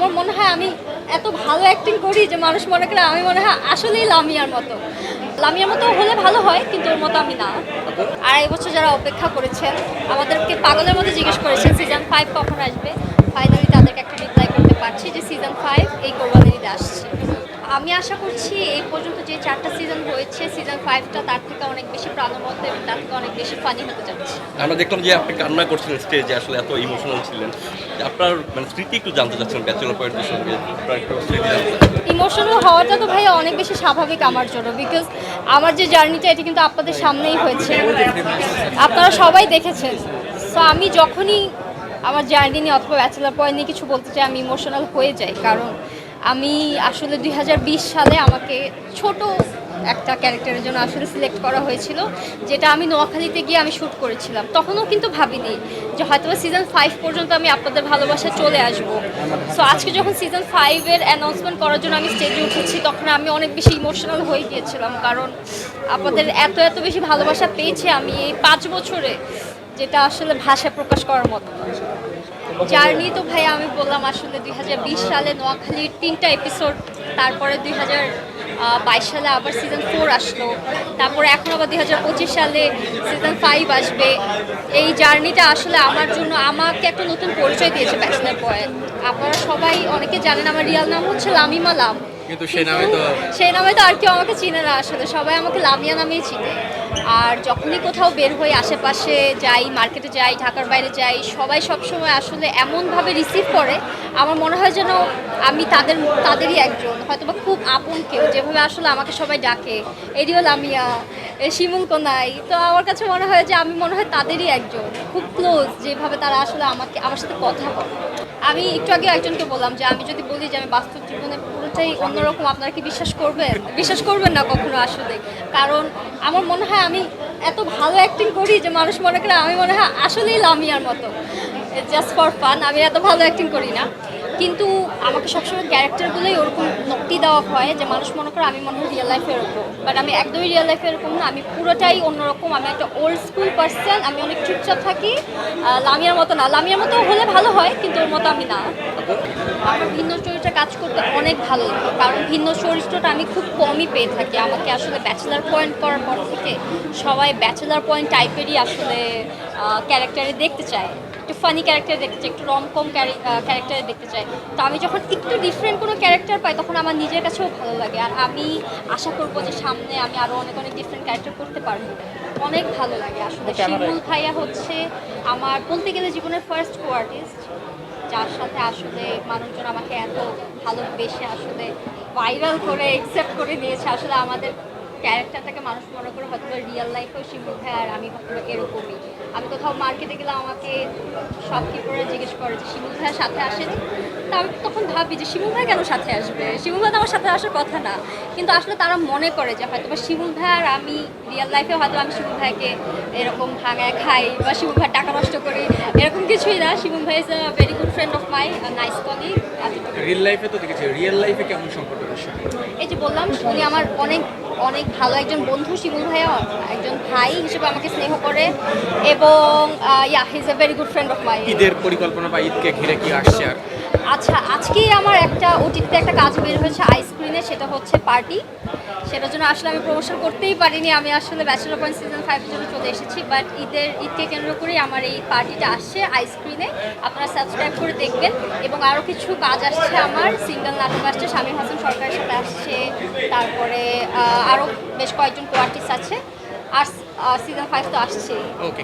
আমার মনে হয় আমি এত ভালো অ্যাক্টিং করি যে মানুষ মনে করে আমি মনে হয় আসলেই লামিয়ার মতো। লামিয়ার মতো হলে ভালো হয়, কিন্তু ওর মতো আমি না। আড়াই বছর যারা অপেক্ষা করেছেন, আমাদেরকে পাগলের মতো জিজ্ঞেস করেছেন সিজন ফাইভ কখন আসবে? ফাইনালি তাদেরকে একটা রিপ্লাই করতে পারছি যে সিজন ফাইভ এই কোরবানিতে আসছে। আমি আশা করছি এই পর্যন্ত যে চারটা সিজন হয়েছে সিজন ফাইভটা তার থেকে অনেক বেশি প্রাণবন্ত এবং তার থেকে অনেক বেশি ফানি হতে যাচ্ছে। আমরা দেখলাম যে আপনি কান্না করছিলেন স্টেজে আসলে এত ইমোশনাল ছিলেন। আপনার মানে স্মৃতি একটু জানতে চাচ্ছেন ব্যাচেলর পয়েন্টের সঙ্গে। ইমোশনাল হওয়াটা তো ভাই অনেক বেশি স্বাভাবিক আমার জন্য বিকজ আমার যে জার্নিটা এটা কিন্তু আপনাদের সামনেই হয়েছে। আপনারা সবাই দেখেছেন। সো আমি যখনই আমার জার্নি নিয়ে অথবা ব্যাচেলার পয়েন্ট নিয়ে কিছু বলতে চাই আমি ইমোশনাল হয়ে যাই। কারণ আমি আসলে দুই হাজার বিশ সালে আমাকে ছোট একটা ক্যারেক্টারের জন্য আসলে সিলেক্ট করা হয়েছিল, যেটা আমি নোয়াখালীতে গিয়ে আমি শ্যুট করেছিলাম। তখনও কিন্তু ভাবিনি যে হয়তো সিজন ফাইভ পর্যন্ত আমি আপনাদের ভালোবাসায় চলে আসব। সো আজকে যখন সিজন ফাইভের অ্যানাউন্সমেন্ট করার জন্য আমি স্টেজে উঠেছি, তখন আমি অনেক বেশি ইমোশনাল হয়ে গিয়েছিলাম, কারণ আপনাদের এত এত বেশি ভালোবাসা পেয়েছি আমি এই পাঁচ বছরে। যেটা আসলে ভাষায় প্রকাশ করার মতো জার্নি তো ভাই আমি বললাম আসলে দুই হাজার বিশ সালে নোয়াখালীর তিনটা এপিসোড তারপরে দুই বাইশ সালে আবার সিজন ফোর আসলো তারপরে এখন আবার দুই হাজার পঁচিশ সালে সিজন ফাইভ আসবে। এই জার্নিটা আসলে আমার জন্য আমাকে একটা নতুন পরিচয় দিয়েছে ব্যাচেলার পয়েন্ট আপনারা সবাই অনেকে জানেন আমার রিয়াল নাম হচ্ছে লামিমা লাম। কিন্তু সে নামে তো সেই নামে তো আর কেউ আমাকে চিনে না আসলে সবাই আমাকে লামিয়া নামেই চিনে। আর যখনই কোথাও বের হই, আশেপাশে যাই, মার্কেটে যাই, ঢাকার বাইরে যাই, সবাই সবসময় আসলে এমনভাবে রিসিভ করে, আমার মনে হয় যেন আমি তাদের, তাদেরই একজন। হয়তো বা খুব আপন কেউ, যেভাবে আসলে আমাকে সবাই ডাকে এরিও লামিয়া এ শিমুল কোনাই, তো আমার কাছে মনে হয় যে আমি মনে হয় তাদেরই একজন, খুব ক্লোজ যেভাবে তারা আসলে আমাকে, আমার সাথে কথা বলে। আমি একটু আগে একজনকে বললাম যে, আমি যদি বলি যে আমি বাস্তব জীবনে পুরোটাই অন্যরকম, আপনারা কি বিশ্বাস করবেন? বিশ্বাস করবেন না কখনো আসলে। কারণ আমার মনে হয় আমি এত ভালো অ্যাক্টিং করি যে মানুষ মনে করে আমি মনে হয় আসলেই লামিয়ার মতো। জাস্ট ফর ফান আমি এত ভালো অ্যাক্টিং করি না। কিন্তু আমাকে সবসময় ক্যারেক্টারগুলোই ওরকম নক্তি দেওয়া হয় যে মানুষ মনে করে আমি মনে হয় রিয়েল লাইফে এরকম। বাট আমি একদমই রিয়েল লাইফে এরকম না আমি পুরোটাই অন্যরকম। আমি একটা ওল্ড স্কুল পার্সন আমি অনেক চুপচাপ থাকি। লামিয়ার মতো না। লামিয়ার মতো হলে ভালো হয় কিন্তু ওর মতো আমি না। আমার ভিন্ন চরিত্রে কাজ করতে অনেক ভালো লাগে। কারণ ভিন্ন চরিত্রটা আমি খুব কমই পেয়ে থাকি। আমাকে আসলে ব্যাচেলার পয়েন্ট করার পর থেকে সবাই ব্যাচেলার পয়েন্ট টাইপেরই আসলে ক্যারেক্টারে দেখতে চায়। একটু ফানি ক্যারেক্টার দেখতে চাই একটু রমকম ক্যারেক্টারে দেখতে চাই তো আমি যখন একটু ডিফারেন্ট কোনো ক্যারেক্টার পাই তখন আমার নিজের কাছেও ভালো লাগে। আর আমি আশা করব যে সামনে আমি আরও অনেক অনেক ডিফারেন্ট ক্যারেক্টার করতে পারব। অনেক ভালো লাগে আসলে। শিমুল ভাইয়া হচ্ছে আমার বলতে গেলে জীবনের ফার্স্ট কো আর্টিস্ট যার সাথে আসলে মানুষজন আমাকে এত ভালোবেসে আসলে ভাইরাল করে অ্যাকসেপ্ট করে নিয়েছে, আসলে আমাদের ক্যারেক্টারটাকে মানুষ মনে করে হয়তো রিয়েল লাইফেও শিমুল ভাই আর আমি হয়তো এরকমই। আমি কোথাও মার্কেটে গেলে আমাকে শপকিপাররা জিজ্ঞেস করে যে শিমুল ভাইয়ের সাথে আসেনি? তা আমি তখন ভাবি যে শিমুল ভাই কেন সাথে আসবে? শিমুল ভাই তো আমার সাথে আসার কথা না। কিন্তু আসলে তারা মনে করে যে হয়তো বা শিমুল ভাই আর আমি রিয়েল লাইফে হয়তো আমি শিমুল ভাইকে এরকম ভাঙায় খাই বা শিমুল ভাই টাকা নষ্ট করি এরকম কিছুই না। শিমুল ভাই is a very good friend of my nice colleague real লাইফে তো দেখেছি রিয়েল লাইফে কেমন সম্পর্ক এই যে বললাম উনি আমার অনেক অনেক ভালো একজন বন্ধু, শিমুল ভাইয়া, একজন ভাই হিসেবে আমাকে স্নেহ করে এবং yeah his a very good friend of my ঈদের পরিকল্পনা বা ঈদকে ঘিরে কি আসছে আর? আচ্ছা আজকেই আমার একটা ওটিতে একটা কাজ বের হয়েছে আইসক্রিনে সেটা হচ্ছে পার্টি সেটার জন্য আসলে আমি প্রমোশন করতেই পারিনি। আমি আসলে ব্যাচেলর পয়েন্ট সিজন ফাইভের জন্য চলে এসেছি বাট ঈদের, ঈদকে কেন্দ্র করে আমার এই পার্টিটা আসছে আইসক্রিনে আপনারা সাবস্ক্রাইব করে দেখবেন। এবং আরও কিছু কাজ আসছে আমার সিঙ্গেল নাটক আসছে স্বামী হাসান সরকারের সাথে আসছে। তারপরে আরও বেশ কয়েকজন কোয়ার্টিস্ট আছে। আর সিজন ফাইভ তো আসছেই। ওকে